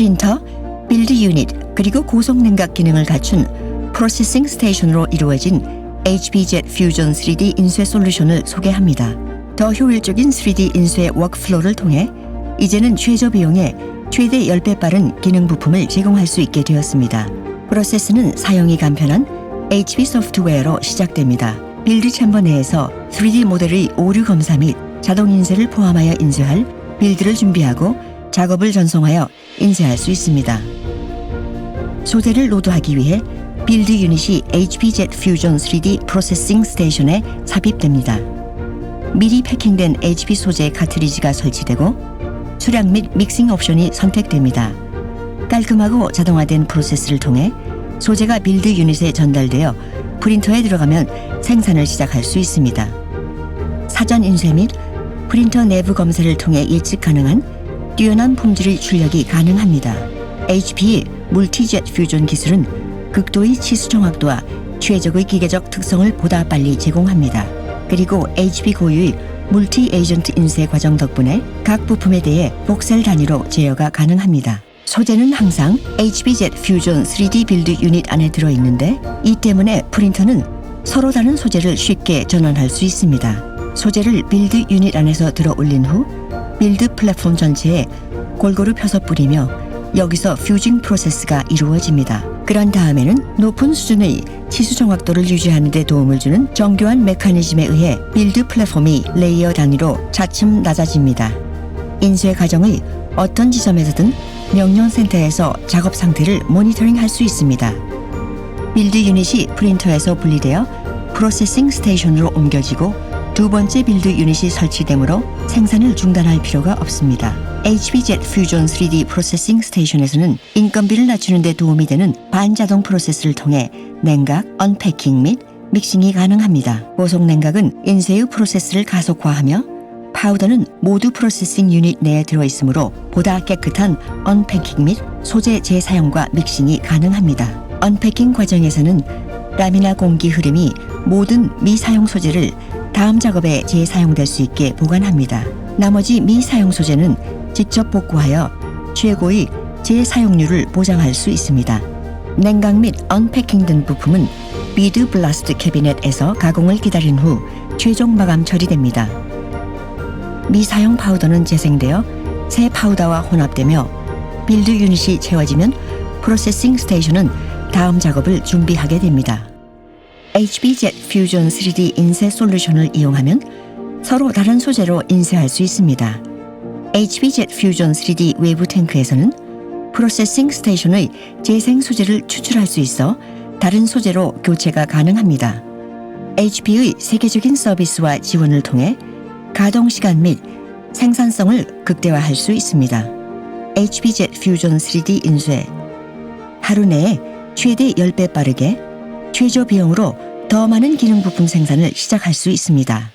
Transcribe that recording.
프린터, 빌드 유닛, 그리고 고속 냉각 기능을 갖춘 프로세싱 스테이션으로 이루어진 HBjet Fusion 3D 인쇄 솔루션을 소개합니다. 더 효율적인 3D 인쇄 워크플로우를 통해 이제는 최저 비용에 최대 10배 빠른 기능 부품을 제공할 수 있게 되었습니다. 프로세스는 사용이 간편한 HB 소프트웨어로 시작됩니다. 빌드 챔버 내에서 3D 모델의 오류 검사 및 자동 인쇄를 포함하여 인쇄할 빌드를 준비하고 작업을 전송하여 인쇄할 수 있습니다. 소재를 로드하기 위해 빌드 유닛이 HBjet Fusion 3D 프로세싱 스테이션에 삽입됩니다. 미리 패킹된 HB 소재 카트리지가 설치되고 수량 및 믹싱 옵션이 선택됩니다. 깔끔하고 자동화된 프로세스를 통해 소재가 빌드 유닛에 전달되어 프린터에 들어가면 생산을 시작할 수 있습니다. 사전 인쇄 및 프린터 내부 검사를 통해 예측 가능한 뛰어난 품질의 출력이 가능합니다. HP 물티젯 퓨전 기술은 극도의 치수 정확도와 최적의 기계적 특성을 보다 빨리 제공합니다. 그리고 HP 고유의 물티 에이전트 인쇄 과정 덕분에 각 부품에 대해 복셀 단위로 제어가 가능합니다. 소재는 항상 HBjet Fusion 3D 빌드 유닛 안에 들어있는데 이 때문에 프린터는 서로 다른 소재를 쉽게 전환할 수 있습니다. 소재를 빌드 유닛 안에서 들어 올린 후 빌드 플랫폼 전체에 골고루 펴서 뿌리며 여기서 퓨징 프로세스가 이루어집니다. 그런 다음에는 높은 수준의 치수 정확도를 유지하는 데 도움을 주는 정교한 메커니즘에 의해 빌드 플랫폼이 레이어 단위로 차츰 낮아집니다. 인쇄 과정의 어떤 지점에서든 명령 센터에서 작업 상태를 모니터링 할 수 있습니다. 빌드 유닛이 프린터에서 분리되어 프로세싱 스테이션으로 옮겨지고 두 번째 빌드 유닛이 설치되므로 생산을 중단할 필요가 없습니다. HBjet Fusion 3D 프로세싱 스테이션에서는 인건비를 낮추는 데 도움이 되는 반자동 프로세스를 통해 냉각, 언패킹 및 믹싱이 가능합니다. 고속 냉각은 인쇄의 프로세스를 가속화하며 파우더는 모두 프로세싱 유닛 내에 들어있으므로 보다 깨끗한 언패킹 및 소재 재사용과 믹싱이 가능합니다. 언패킹 과정에서는 땀이나 공기 흐름이 모든 미사용 소재를 다음 작업에 재사용될 수 있게 보관합니다. 나머지 미사용 소재는 직접 복구하여 최고의 재사용률을 보장할 수 있습니다. 냉각 및 언패킹 등 부품은 비드 블라스트 캐비넷에서 가공을 기다린 후 최종 마감 처리됩니다. 미사용 파우더는 재생되어 새 파우더와 혼합되며 빌드 유닛이 채워지면 프로세싱 스테이션은 다음 작업을 준비하게 됩니다. HBjet Fusion 3D 인쇄 솔루션을 이용하면 서로 다른 소재로 인쇄할 수 있습니다. HBjet Fusion 3D 외부 탱크에서는 프로세싱 스테이션의 재생 소재를 추출할 수 있어 다른 소재로 교체가 가능합니다. HP의 세계적인 서비스와 지원을 통해 가동 시간 및 생산성을 극대화할 수 있습니다. HBjet Fusion 3D 인쇄 하루 내에 최대 10배 빠르게 최저 비용으로 더 많은 기능 부품 생산을 시작할 수 있습니다.